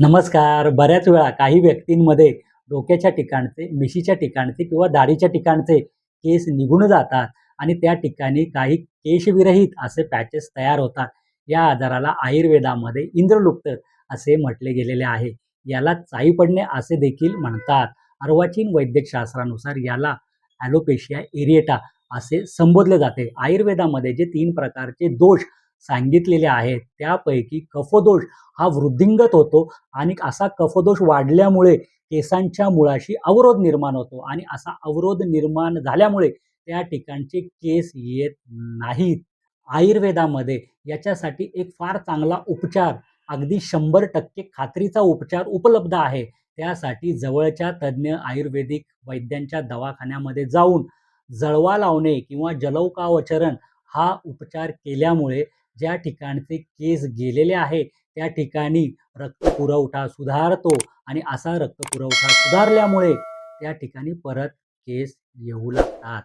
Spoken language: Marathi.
नमस्कार. बऱ्याच वेळा काही व्यक्तींमध्ये डोक्याच्या ठिकाणचे मिशीच्या ठिकाणचे किंवा दाढीच्या ठिकाणचे केस निघून जातात आणि त्या ठिकाणी काही केशविरहित असे पॅचेस तयार होतात. या आजाराला आयुर्वेदामध्ये इंद्रलुप्त असे म्हटले गेलेले आहे. याला चाई पडणे असे देखील म्हणतात. अर्वाचीन वैद्यकशास्त्रानुसार याला ॲलोपेशिया एरिएटा असे संबोधले जाते. आयुर्वेदामध्ये जे तीन प्रकारचे दोष सांगितलेले आहेत. त्यापैकी कफदोष हा वृद्धिंगत होतो आणि असा कफदोष वाढल्यामुळे केसांच्या मुळाशी अवरोध निर्माण होतो आणि असा अवरोध निर्माण झाल्यामुळे त्या ठिकाणचे केस येत नाहीत. आयुर्वेदामध्ये याच्यासाठी एक फार चांगला उपचार अगदी शंभर टक्के खात्रीचा उपचार उपलब्ध आहे. त्यासाठी जवळच्या तज्ज्ञ आयुर्वेदिक वैद्यांच्या दवाखान्यामध्ये जाऊन जळवा लावणे किंवा जलौकावचरण हा उपचार केल्यामुळे ज्या ठिकाणचे केस गेलेले आहे त्या ठिकाणी रक्तपुरवठा सुधारतो आणि असा रक्तपुरवठा सुधारल्यामुळे त्या ठिकाणी परत केस येऊ लागतात.